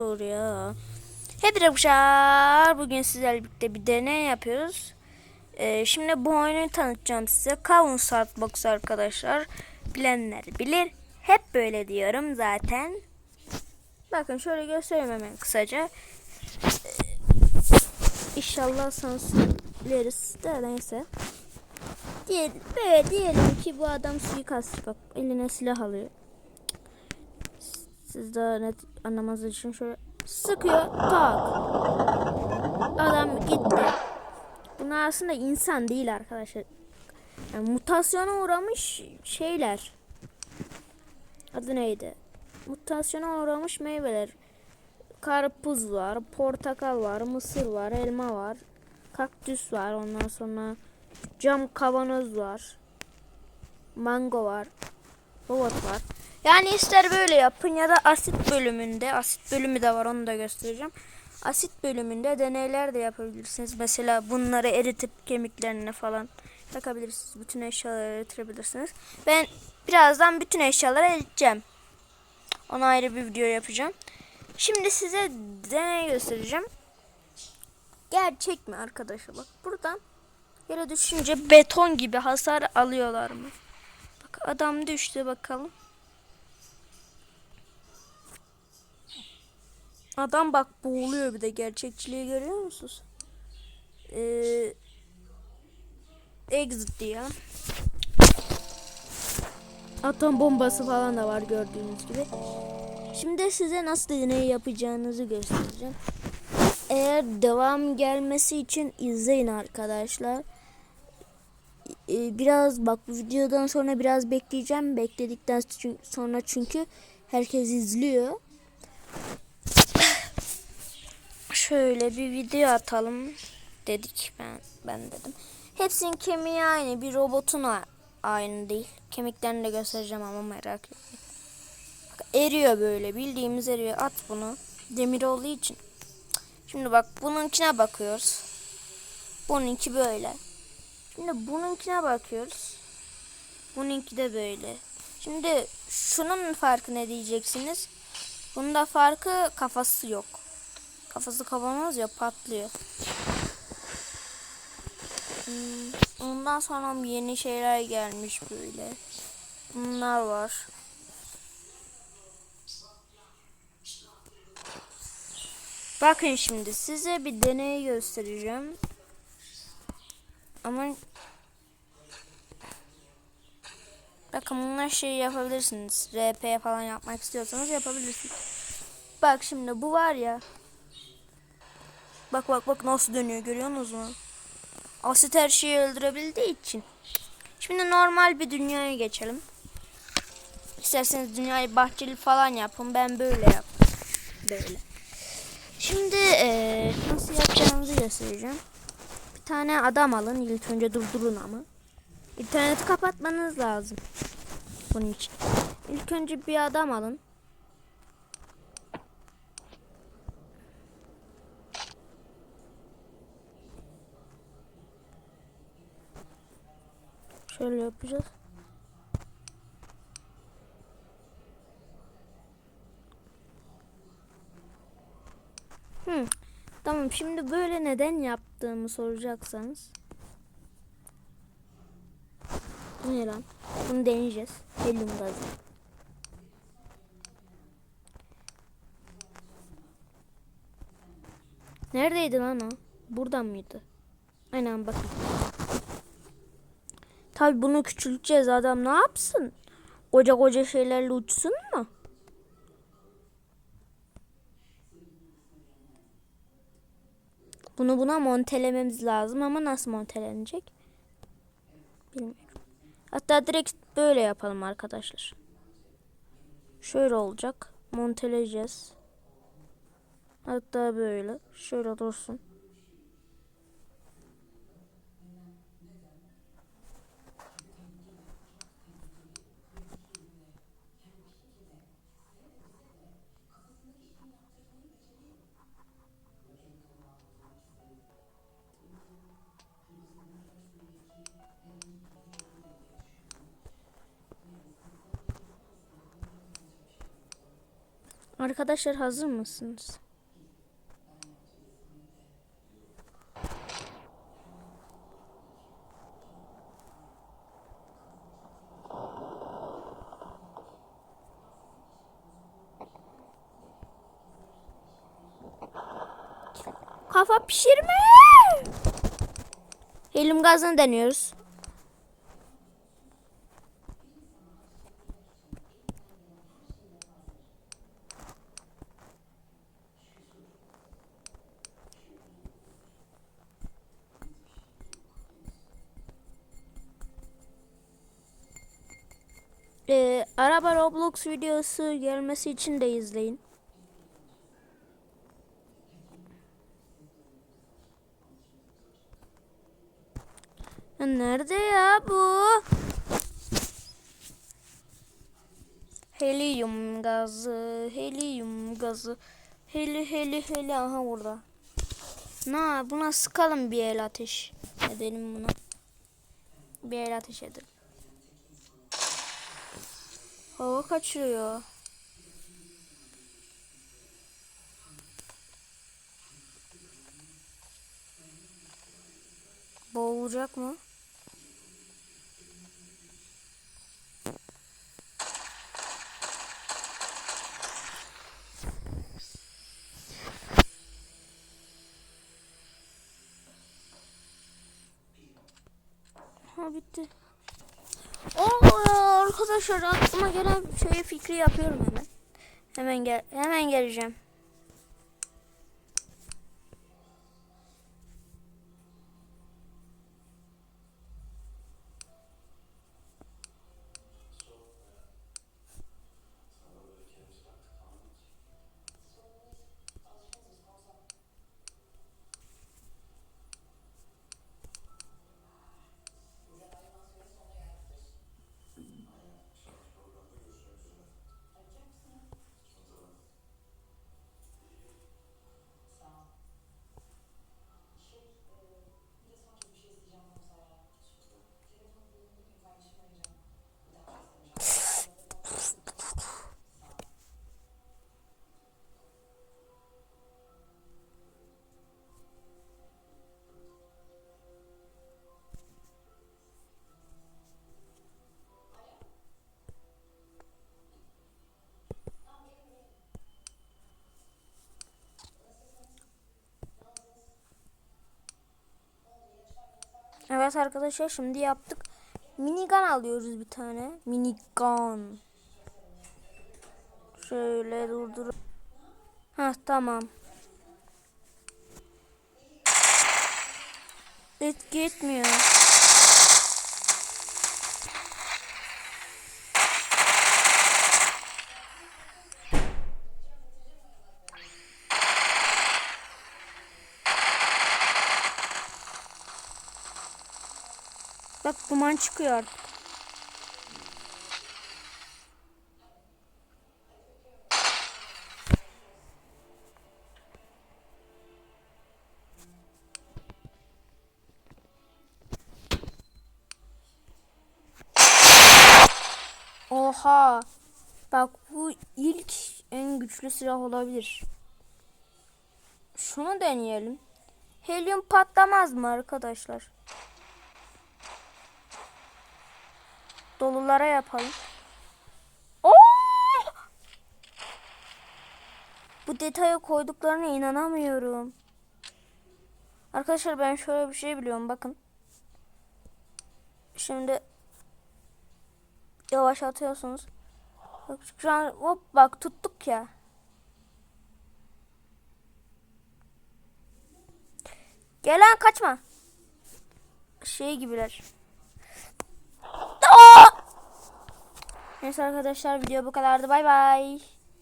Oraya. Hep arkadaşlar bugün sizlerle birlikte bir deney yapıyoruz. Ee, şimdi bu oyunu tanıtacağım size. Kavun Sandbox arkadaşlar. Bilenler bilir. Hep böyle diyorum zaten. Bakın şöyle göstereyim hemen kısaca. Ee, İnşallah sansürleriz de neyse. Diye, böyle diyelim ki bu adam suikast bak eline silah alıyor. Siz daha net anlamanız için şöyle sıkıyor tak. Adam gitti. Bunlar aslında insan değil arkadaşlar. Yani mutasyona uğramış şeyler. Adı neydi? Mutasyona uğramış meyveler. Karpuz var, portakal var, mısır var, elma var, kaktüs var. Ondan sonra cam kavanoz var. Mango var. Robot var. Yani ister böyle yapın ya da asit bölümünde, asit bölümü de var onu da göstereceğim. Asit bölümünde deneyler de yapabilirsiniz. Mesela bunları eritip kemiklerine falan takabilirsiniz. Bütün eşyaları eritebilirsiniz. Ben birazdan bütün eşyaları eriteceğim. Ona ayrı bir video yapacağım. Şimdi size deney göstereceğim. Gerçek mi arkadaşlar? Bak buradan yere düşünce beton gibi hasar alıyorlar mı? Bak adam düştü bakalım. Adam bak boğuluyor bir de gerçekçiliği görüyor musunuz? Ee, exit diye. Atom bombası falan da var gördüğünüz gibi. Şimdi size nasıl deney yapacağınızı göstereceğim. Eğer devam gelmesi için izleyin arkadaşlar. Ee, biraz bak bu videodan sonra biraz bekleyeceğim. Bekledikten sonra çünkü herkes izliyor. Şöyle bir video atalım dedik ben ben dedim. Hepsinin kemiği aynı, bir robotun aynı değil. Kemiklerini de göstereceğim ama merak etmeyin. Eriyor böyle bildiğimiz eriyor. At bunu. Demir olduğu için. Şimdi bak bununkine bakıyoruz. Bununki böyle. Şimdi bununkine bakıyoruz. Bununki de böyle. Şimdi şunun farkı ne diyeceksiniz? Bunda farkı kafası yok. Kafası kavanoz ya patlıyor. Hmm, ondan sonra yeni şeyler gelmiş böyle. Bunlar var. Bakın şimdi size bir deney göstereceğim. Ama Bakın bunlar şey yapabilirsiniz. RP falan yapmak istiyorsanız yapabilirsiniz. Bak şimdi bu var ya. Bak bak bak nasıl dönüyor görüyorsunuz mu? Asit her şeyi öldürebildiği için. Şimdi normal bir dünyaya geçelim. İsterseniz dünyayı bahçeli falan yapın. Ben böyle yap. Böyle. Şimdi ee, nasıl yapacağınızı göstereceğim. Bir tane adam alın. İlk önce durdurun ama. İnterneti kapatmanız lazım. Bunun için. İlk önce bir adam alın. Şöyle yapacağız. Hmm. Tamam şimdi böyle neden yaptığımı soracaksanız. Bu ne lan? Bunu deneyeceğiz. Helyum gazı. Neredeydi lan o? Buradan mıydı? Aynen bakın. Tabi bunu küçülteceğiz adam ne yapsın? Koca koca şeylerle uçsun mu? Bunu buna montelememiz lazım ama nasıl montelenecek? Bilmiyorum. Hatta direkt böyle yapalım arkadaşlar. Şöyle olacak. Monteleyeceğiz. Hatta böyle. Şöyle dursun. Arkadaşlar hazır mısınız? Kafa pişirme. Helyum gazını deniyoruz. Ee, araba Roblox videosu gelmesi için de izleyin. Nerede ya bu? Helyum gazı, helyum gazı. Heli heli heli aha burada. Na buna sıkalım bir el ateş edelim buna. Bir el ateş edelim. Hava kaçırıyor. Boğulacak mı? Ha bitti. Oo arkadaşlar aklıma gelen şey fikri yapıyorum hemen. Hemen gel hemen geleceğim. Evet arkadaşlar şimdi yaptık. Minigun alıyoruz bir tane. Minigun. Şöyle durdur. Ha tamam. Et gitmiyor. Bak duman çıkıyor. Oha. Bak bu ilk en güçlü silah olabilir. Şunu deneyelim. Helyum patlamaz mı arkadaşlar? Dolulara yapalım. Oo! Bu detaya koyduklarına inanamıyorum. Arkadaşlar ben şöyle bir şey biliyorum bakın. Şimdi yavaş atıyorsunuz. Bak şu an hop bak tuttuk ya. Gel lan kaçma. Şey gibiler. Neyse arkadaşlar video bu kadardı. Bay bay.